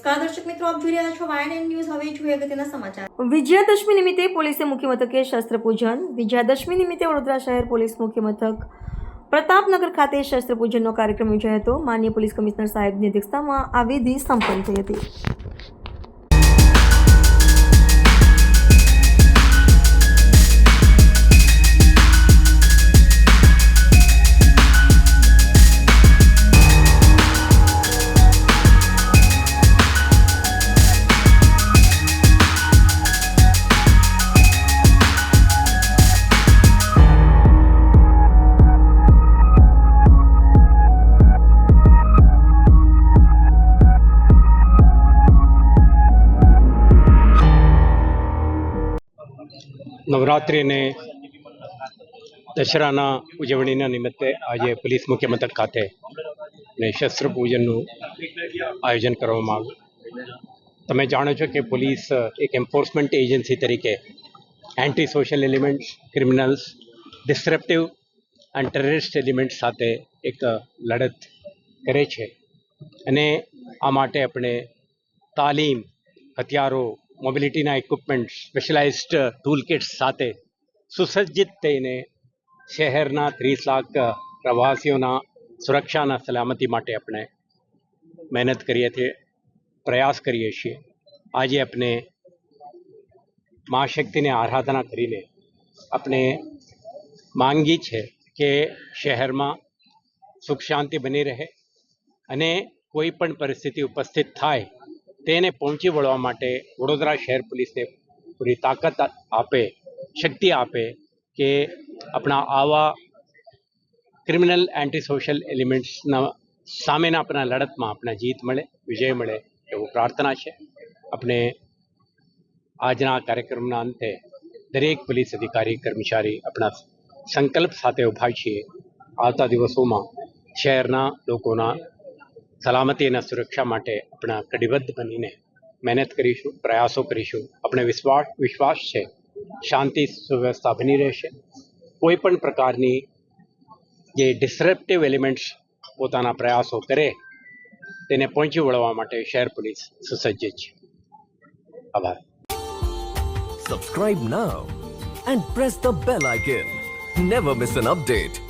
નમસ્કાર, દર્શક મિત્રો, આપ જોઈ રહ્યા છો વાયન ન્યૂઝ હવે જોઈએ અગત્યના સમાચાર. વિજયાદશમી નિમિત્તે પોલીસે મુખ્ય મથકે શસ્ત્ર પૂજન, વિજયાદશમી નિમિત્તે વડોદરા શહેર પોલીસ મુખ્ય મથક પ્રતાપનગર ખાતે શસ્ત્ર પૂજનનો કાર્યક્રમ યોજાયો હતો. માન્ય પોલીસ કમિશનર સાહેબની અધ્યક્ષતામાં આ વિધિ સંપન્ન થઈ હતી. નવરાત્રિ અને દશરાના ઉજવણીના નિમિત્તે આજે પોલીસ મુખ્ય મથક ખાતે ને શસ્ત્ર પૂજનનું આયોજન કરવામાં આવ્યું. તમે જાણો છો કે પોલીસ એક એન્ફોર્સમેન્ટ એજન્સી તરીકે anti social elements criminals disruptive and terrorist elements સાથે એક લડત કરે છે. અને આ માટે આપણે તાલીમ, હથિયારો મોબિલિટીના ઇક્વિપમેન્ટ સ્પેશિયલાઇઝ્ડ ટૂલ કિટ્સ સાથે સુસજ્જિત થઈને શહેરના ત્રીસ લાખ પ્રવાસીઓના સુરક્ષાના સલામતી માટે આપણે મહેનત કરીએ છીએ, પ્રયાસ કરીએ છીએ. આજે આપણે મા શક્તિને આરાધના કરીને આપણે માંગી છે કે શહેરમાં સુખ શાંતિ બની રહે અને કોઈ પણ પરિસ્થિતિ ઉપસ્થિત થાય તેને પહોંચી વળવા માટે વડોદરા શહેર પોલીસને પૂરી તાકાત આપે, શક્તિ આપે કે આપણા આવા ક્રિમિનલ એન્ટી સોશિયલ એલિમેન્ટ્સના સામેના આપણા લડતમાં આપણા જીત મળે, વિજય મળે એવું પ્રાર્થના છે. આપણે આજના કાર્યક્રમના અંતે દરેક પોલીસ અધિકારી, કર્મચારી આપણા સંકલ્પ સાથે ઊભા છીએ. આવતા દિવસોમાં શહેરના લોકોના સલામતી અને સુરક્ષા માટે આપણા કટિબદ્ધ બનીને મહેનત કરીશું, પ્રયાસો કરીશું. આપણે વિશ્વાસ વિશ્વાસ છે. શાંતિ, સુવ્યવસ્થા બની રહેશે. કોઈ પણ પ્રકારની જે ડિસરેપ્ટિવ એલિમેન્ટ્સ પોતાના પ્રયાસો કરે, તેને પહોંચી વળવા માટે શહેર પોલીસ સુસજ્જ છે. આભાર. Subscribe now and press the bell icon never miss an update.